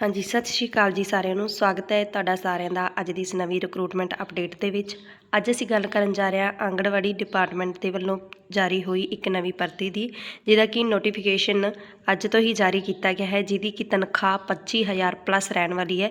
ਹਾਂਜੀ, ਸਤਿ ਸ਼੍ਰੀ ਅਕਾਲ ਜੀ ਸਾਰਿਆਂ ਨੂੰ। ਸਵਾਗਤ ਹੈ ਤੁਹਾਡਾ ਸਾਰਿਆਂ ਦਾ ਅੱਜ ਦੀ ਇਸ ਨਵੀਂ ਰਿਕਰੂਟਮੈਂਟ ਅਪਡੇਟ ਦੇ ਵਿੱਚ। ਅੱਜ ਅਸੀਂ ਗੱਲ ਕਰਨ ਜਾ ਰਹੇ ਹਾਂ ਆਂਗਣਵਾੜੀ ਡਿਪਾਰਟਮੈਂਟ ਦੇ ਵੱਲੋਂ ਜਾਰੀ ਹੋਈ ਇੱਕ ਨਵੀਂ ਭਰਤੀ ਦੀ, ਜਿਹਦਾ ਕਿ ਨੋਟੀਫਿਕੇਸ਼ਨ ਅੱਜ ਤੋਂ ਹੀ ਜਾਰੀ ਕੀਤਾ ਗਿਆ ਹੈ, ਜਿਹਦੀ ਕਿ ਤਨਖਾਹ 25000 ਪਲੱਸ ਰਹਿਣ ਵਾਲੀ ਹੈ।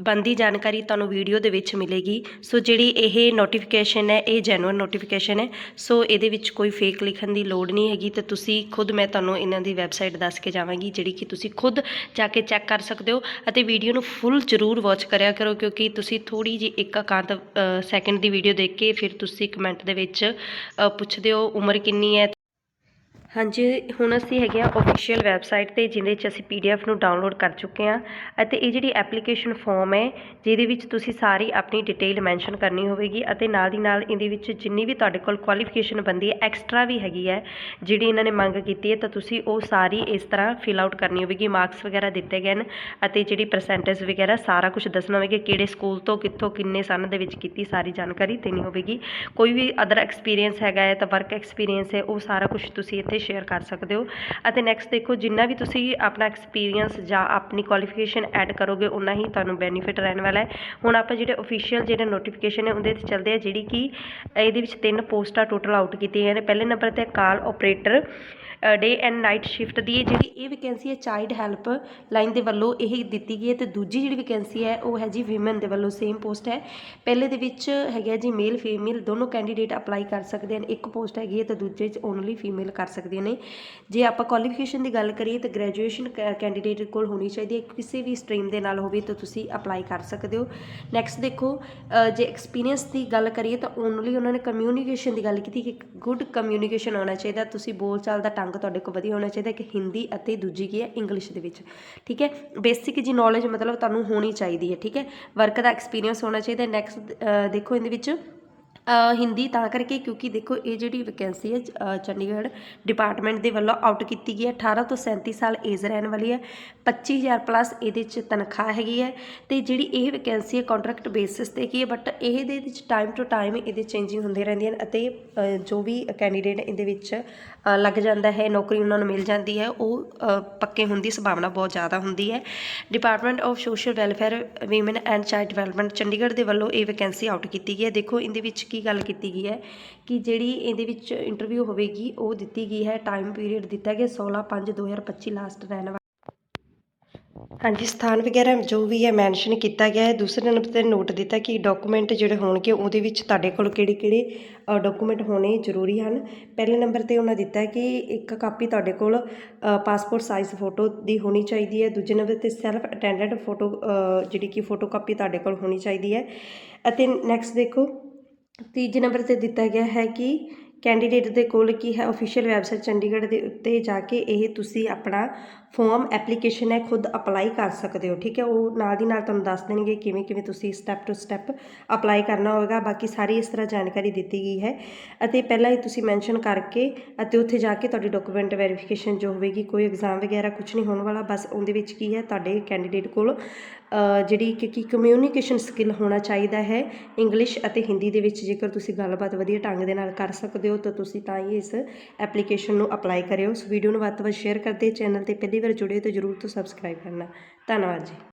ਬੰਦੀ ਜਾਣਕਾਰੀ ਤੁਹਾਨੂੰ ਵੀਡੀਓ ਦੇ ਵਿੱਚ ਮਿਲੇਗੀ। ਸੋ ਜਿਹੜੀ ਇਹ ਨੋਟੀਫਿਕੇਸ਼ਨ ਹੈ, ਇਹ ਜੈਨੂਅਨ ਨੋਟੀਫਿਕੇਸ਼ਨ ਹੈ। ਸੋ ਇਹਦੇ ਵਿੱਚ ਕੋਈ ਫੇਕ ਲਿਖਣ ਦੀ ਲੋੜ ਨਹੀਂ ਹੈਗੀ ਤੇ ਤੁਸੀਂ ਖੁਦ ਮੈਂ ਤੁਹਾਨੂੰ ਇਹਨਾਂ ਦੀ ਵੈਬਸਾਈਟ ਦੱਸ ਕੇ ਜਾਵਾਂਗੀ, ਜਿਹੜੀ ਕਿ ਤੁਸੀਂ ਖੁਦ ਜਾ ਕੇ ਚੈੱਕ ਕਰ ਸਕਦੇ ਹੋ ਅਤੇ ਵੀਡੀਓ ਨੂੰ ਫੁੱਲ ਜ਼ਰੂਰ ਵਾਚ ਕਰਿਆ ਕਰੋ, ਕਿਉਂਕਿ ਤੁਸੀਂ ਥੋੜੀ ਜਿਹੀ ਇੱਕ ਇਕਾਂਤ ਸੈਕਿੰਡ ਦੀ ਵੀਡੀਓ ਦੇਖ ਕੇ ਫਿਰ ਤੁਸੀਂ ਕਮੈਂਟ ਦੇ ਵਿੱਚ ਅ, ਪੁੱਛਦੇ ਹੋ ਉਮਰ ਕਿੰਨੀ ਹੈ ਹਾਂਜੀ, ਹੁਣ ਅਸੀਂ ਹੈਗੇ ਆ ਅਫੀਸ਼ੀਅਲ ਵੈਬਸਾਈਟ ਤੇ, ਜਿਹਦੇ 'ਚ ਅਸੀਂ ਪੀਡੀਐਫ ਨੂੰ ਡਾਊਨਲੋਡ ਕਰ ਚੁੱਕੇ ਹਾਂ ਅਤੇ ਇਹ ਜਿਹੜੀ ਐਪਲੀਕੇਸ਼ਨ ਫਾਰਮ ਹੈ, ਜਿਹਦੇ ਵਿੱਚ ਤੁਸੀਂ ਸਾਰੀ ਆਪਣੀ ਡਿਟੇਲ ਮੈਂਸ਼ਨ ਕਰਨੀ ਹੋਵੇਗੀ ਅਤੇ ਨਾਲ ਦੀ ਨਾਲ ਇਹਦੇ ਵਿੱਚ ਜਿੰਨੀ ਵੀ ਤੁਹਾਡੇ ਕੋਲ ਕੁਆਲੀਫਿਕੇਸ਼ਨ ਬੰਦੀ ਹੈ ਐਕਸਟਰਾ ਵੀ ਹੈਗੀ ਹੈ, ਜਿਹੜੀ ਇਹਨਾਂ ਨੇ ਮੰਗ ਕੀਤੀ ਹੈ, ਤਾਂ ਤੁਸੀਂ ਉਹ ਸਾਰੀ ਇਸ ਤਰ੍ਹਾਂ ਫਿਲ ਆਊਟ ਕਰਨੀ ਹੋਵੇਗੀ ਮਾਰਕਸ ਵਗੈਰਾ ਦਿੱਤੇ ਗਏ ਨੇ ਅਤੇ ਜਿਹੜੀ ਪਰਸੈਂਟੇਜ ਵਗੈਰਾ ਸਾਰਾ ਕੁਝ ਦੱਸਣਾ ਹੋਵੇਗਾ, ਕਿਹੜੇ ਸਕੂਲ ਤੋਂ ਕਿੱਥੋਂ ਕਿੰਨੇ ਸਨ ਦੇ ਵਿੱਚ ਕੀਤੀ ਸਾਰੀ ਜਾਣਕਾਰੀ ਦੇਣੀ ਹੋਵੇਗੀ। ਕੋਈ ਵੀ ਅਦਰ ਐਕਸਪੀਰੀਅੰਸ ਹੈਗਾ ਹੈ, ਤਾਂ ਵਰਕ ਐਕਸਪੀਰੀਅੰਸ ਹੈ, ਉਹ ਸਾਰਾ ਕੁਝ ਤੁਸੀਂ ਇੱਥੇ ਸ਼ੇਅਰ ਕਰ ਸਕਦੇ ਹੋ। ਅਤੇ ਨੈਕਸਟ ਦੇਖੋ, ਜਿੰਨਾ ਵੀ ਤੁਸੀਂ ਆਪਣਾ ਐਕਸਪੀਰੀਅੰਸ ਜਾਂ ਆਪਣੀ ਕੁਆਲੀਫਿਕੇਸ਼ਨ ਐਡ ਕਰੋਗੇ ਉਨਾ ਹੀ ਤੁਹਾਨੂੰ ਬੈਨੀਫਿਟ ਰਹਿਣ ਵਾਲਾ ਹੈ। ਹੁਣ ਆਪਾਂ ਜਿਹੜੇ ਅਫੀਸ਼ੀਅਲ ਜਿਹੜੇ ਨੋਟੀਫਿਕੇਸ਼ਨ ਹੈ ਉਹਦੇ ਤੇ ਚੱਲਦੇ ਆ ਜਿਹੜੀ ਕਿ ਇਹਦੇ ਵਿੱਚ ਤਿੰਨ ਪੋਸਟਾਂ ਟੋਟਲ ਆਊਟ ਕੀਤੀਆਂ ਗਈਆਂ ਨੇ। ਪਹਿਲੇ ਨੰਬਰ ਤੇ call operator day and night shift ਦੀ ਹੈ ਜਿਹੜੀ ਇਹ ਵੈਕੈਂਸੀ ਹੈ ਚਾਈਲਡ ਹੈਲਪ ਲਾਈਨ ਦੇ ਵੱਲੋਂ ਇਹ ਦਿੱਤੀ ਗਈ ਹੈ। ਤੇ ਦੂਜੀ ਜਿਹੜੀ ਵੈਕੈਂਸੀ ਹੈ, ਉਹ ਹੈ ਜੀ ਔਮਨ ਦੇ ਵੱਲੋਂ ਸੇਮ ਪੋਸਟ ਹੈ। ਪਹਿਲੇ ਦੇ ਵਿੱਚ ਹੈਗਾ ਜੀ ਮੇਲ ਫੀਮੇਲ ਦੋਨੋਂ ਕੈਂਡੀਡੇਟ ਅਪਲਾਈ ਕਰ ਸਕਦੇ ਹਨ। ਇੱਕ ਪੋਸਟ ਹੈਗੀ ਹੈ ਤੇ ਦੂਜੇ 'ਚ ਓਨਲੀ ਫੀਮੇਲ ਕਰ ਸਕਦੇ ਸਕਦੀਆਂ ਨੇ ਜੇ ਆਪਾਂ ਕੁਆਲੀਫਿਕੇਸ਼ਨ ਦੀ ਗੱਲ ਕਰੀਏ ਤਾਂ ਗ੍ਰੈਜੂਏਸ਼ਨ ਕੈਂਡੀਡੇਟ ਕੋਲ ਹੋਣੀ ਚਾਹੀਦੀ ਹੈ। ਕਿਸੇ ਵੀ ਸਟਰੀਮ ਦੇ ਨਾਲ ਹੋਵੇ ਤਾਂ ਤੁਸੀਂ ਅਪਲਾਈ ਕਰ ਸਕਦੇ ਹੋ। ਨੈਕਸਟ ਦੇਖੋ ਜੇ ਐਕਸਪੀਰੀਅੰਸ ਦੀ ਗੱਲ ਕਰੀਏ ਤਾਂ ਓਨਲੀ ਉਹਨਾਂ ਨੇ ਕਮਿਊਨੀਕੇਸ਼ਨ ਦੀ ਗੱਲ ਕੀਤੀ ਕਿ ਗੁੱਡ ਕਮਿਊਨੀਕੇਸ਼ਨ ਹੋਣਾ ਚਾਹੀਦਾ। ਤੁਸੀਂ ਬੋਲਚਾਲ ਦਾ ਢੰਗ ਤੁਹਾਡੇ ਕੋਲ ਵਧੀਆ ਹੋਣਾ ਚਾਹੀਦਾ ਕਿ ਹਿੰਦੀ ਅਤੇ ਦੂਜੀ ਕੀ ਹੈ ਇੰਗਲਿਸ਼ ਦੇ ਵਿੱਚ। ਠੀਕ ਹੈ? ਬੇਸਿਕ ਜੀ ਨੌਲੇਜ ਮਤਲਬ ਤੁਹਾਨੂੰ ਹੋਣੀ ਚਾਹੀਦੀ ਹੈ। ਠੀਕ ਹੈ? ਵਰਕ ਦਾ ਐਕਸਪੀਰੀਅੰਸ ਹੋਣਾ ਚਾਹੀਦਾ। ਨੈਕਸਟ ਦੇਖੋ ਇਹਦੇ ਵਿੱਚ ਹਿੰਦੀ ਤਾਂ ਕਰਕੇ ਕਿਉਂਕਿ ਦੇਖੋ ਇਹ ਜਿਹੜੀ ਵੈਕੈਂਸੀ ਹੈ ਚੰਡੀਗੜ੍ਹ ਡਿਪਾਰਟਮੈਂਟ ਦੇ ਵੱਲੋਂ ਆਊਟ ਕੀਤੀ ਗਈ ਹੈ। 18 ਤੋਂ 37 ਸਾਲ ਏਜ ਰਹਿਣ ਵਾਲੀ ਹੈ। 25000 ਪਲੱਸ ਇਹਦੇ 'ਚ ਤਨਖਾਹ ਹੈਗੀ ਹੈ ਤੇ ਜਿਹੜੀ ਇਹ ਵੈਕੈਂਸੀ ਹੈ ਕੰਟਰੈਕਟ ਬੇਸਿਸ ਤੇ ਕੀ ਹੈ ਬਟ ਇਹਦੇ ਵਿੱਚ ਟਾਈਮ ਟੂ ਟਾਈਮ ਇਹਦੇ ਚੇਂਜਿੰਗ ਹੁੰਦੇ ਰਹਿੰਦੀਆਂ ਹਨ ਅਤੇ ਜੋ ਵੀ ਕੈਂਡੀਡੇਟ ਇਹਦੇ ਵਿੱਚ ਲੱਗ ਜਾਂਦਾ ਹੈ, ਨੌਕਰੀ ਉਹਨਾਂ ਨੂੰ ਮਿਲ ਜਾਂਦੀ ਹੈ, ਉਹ ਪੱਕੇ ਹੋਣ ਦੀ ਸੰਭਾਵਨਾ ਬਹੁਤ ਜ਼ਿਆਦਾ ਹੁੰਦੀ ਹੈ। Department of social welfare women and child development Chandigarh ਦੇ ਵੱਲੋਂ ਇਹ ਵੈਕੈਂਸੀ ਆਊਟ ਕੀਤੀ ਗਈ ਹੈ। ਦੇਖੋ ਇਹਦੇ ਵਿੱਚ ਕੀ ਗੱਲ ਕੀਤੀ ਗਈ ਹੈ ਕਿ ਜਿਹੜੀ ਇਹਦੇ ਵਿੱਚ ਇੰਟਰਵਿਊ ਹੋਵੇਗੀ, ਉਹ ਦਿੱਤੀ ਗਈ ਹੈ ਟਾਈਮ ਪੀਰੀਅਡ ਦਿੱਤਾ ਗਿਆ 16 5 2025 ਲਾਸਟ ਰਹਿਣ ਵਾਲਾ। ਹਾਂਜੀ, ਸਥਾਨ ਵਗੈਰਾ ਜੋ ਵੀ ਹੈ ਮੈਂਸ਼ਨ ਕੀਤਾ ਗਿਆ ਹੈ। ਦੂਸਰੇ ਨੰਬਰ ਤੇ ਨੋਟ ਦਿੱਤਾ ਕਿ ਡਾਕੂਮੈਂਟ ਜਿਹੜੇ ਹੋਣਗੇ, ਉਹਦੇ ਵਿੱਚ ਤੁਹਾਡੇ ਕੋਲ ਕਿਹੜੇ ਕਿਹੜੇ ਡਾਕੂਮੈਂਟ ਹੋਣੇ ਜ਼ਰੂਰੀ ਹਨ। ਪਹਿਲੇ ਨੰਬਰ ਤੇ ਉਹਨਾਂ ਦਿੱਤਾ ਕਿ ਇੱਕ ਕਾਪੀ ਤੁਹਾਡੇ ਕੋਲ ਪਾਸਪੋਰਟ ਸਾਈਜ਼ ਫੋਟੋ ਦੀ ਹੋਣੀ ਚਾਹੀਦੀ ਹੈ। ਦੂਜੇ ਨੰਬਰ ਤੇ ਸੈਲਫ ਅਟੈਂਡਡ ਫੋਟੋ ਜਿਹੜੀ ਕਿ ਫੋਟੋ ਕਾਪੀ ਤੁਹਾਡੇ ਕੋਲ ਹੋਣੀ ਚਾਹੀਦੀ ਹੈ। ਅਤੇ ਨੈਕਸਟ ਦੇਖੋ ਤੀਜੇ ਨੰਬਰ ਤੇ ਦਿੱਤਾ ਗਿਆ ਹੈ ਕਿ ਕੈਂਡੀਡੇਟ ਦੇ ਕੋਲ ਕੀ ਹੈ? ਅਫੀਸ਼ੀਅਲ ਵੈਬਸਾਈਟ ਚੰਡੀਗੜ੍ਹ ਦੇ ਉੱਤੇ ਜਾ ਕੇ ਇਹ ਤੁਸੀਂ ਆਪਣਾ ਫਾਰਮ ਐਪਲੀਕੇਸ਼ਨ ਹੈ, ਖੁਦ ਅਪਲਾਈ ਕਰ ਸਕਦੇ ਹੋ, ਠੀਕ ਹੈ? ਉਹ ਨਾਲ ਦੀ ਨਾਲ ਤੁਹਾਨੂੰ ਦੱਸ ਦੇਣਗੇ ਕਿਵੇਂ ਕਿਵੇਂ ਤੁਸੀਂ ਸਟੈਪ ਟੂ ਸਟੈਪ ਅਪਲਾਈ ਕਰਨਾ ਹੋਵੇਗਾ ਬਾਕੀ ਸਾਰੀ ਇਸ ਤਰ੍ਹਾਂ ਜਾਣਕਾਰੀ ਦਿੱਤੀ ਗਈ ਹੈ। ਅਤੇ ਪਹਿਲਾਂ ਹੀ ਤੁਸੀਂ ਮੈਂਸ਼ਨ ਕਰਕੇ ਅਤੇ ਉੱਥੇ ਜਾ ਕੇ ਤੁਹਾਡੀ ਡਾਕੂਮੈਂਟ ਵੈਰੀਫਿਕੇਸ਼ਨ ਜੋ ਹੋਵੇਗੀ, ਕੋਈ ਐਗਜ਼ਾਮ ਵਗੈਰਾ ਕੁਝ ਨਹੀਂ ਹੋਣ ਵਾਲਾ, ਬਸ ਉਹਦੇ ਵਿੱਚ ਕੀ ਹੈ, ਤੁਹਾਡੇ ਕੈਂਡੀਡੇਟ ਕੋਲ ਜਿਹੜੀ ਕਿ ਕੀ ਕਮਿਊਨੀਕੇਸ਼ਨ ਸਕਿੱਲ ਹੋਣਾ ਚਾਹੀਦਾ ਹੈ ਇੰਗਲਿਸ਼ ਅਤੇ ਹਿੰਦੀ ਦੇ ਵਿੱਚ, ਜੇਕਰ ਤੁਸੀਂ ਗੱਲਬਾਤ ਵਧੀਆ ਢੰਗ ਦੇ ਨਾਲ ਕਰ ਸਕਦੇ ਹੋ, ਤਾਂ ਤੁਸੀਂ ਤਾਂ ਹੀ ਇਸ ਐਪਲੀਕੇਸ਼ਨ ਨੂੰ ਅਪਲਾਈ ਕਰਿਓ। ਇਸ ਵੀਡੀਓ ਨੂੰ ਵੱਧ ਤੋਂ ਵੱਧ ਸ਼ੇਅਰ ਕਰਦੇ ਚੈਨਲ ਤੇ ਪਹਿਲੀ ਵਾਰ ਜੁੜੇ ਤਾਂ ਜਰੂਰ ਤੋਂ ਸਬਸਕ੍ਰਾਈਬ ਕਰਨਾ। ਧੰਨਵਾਦ ਜੀ।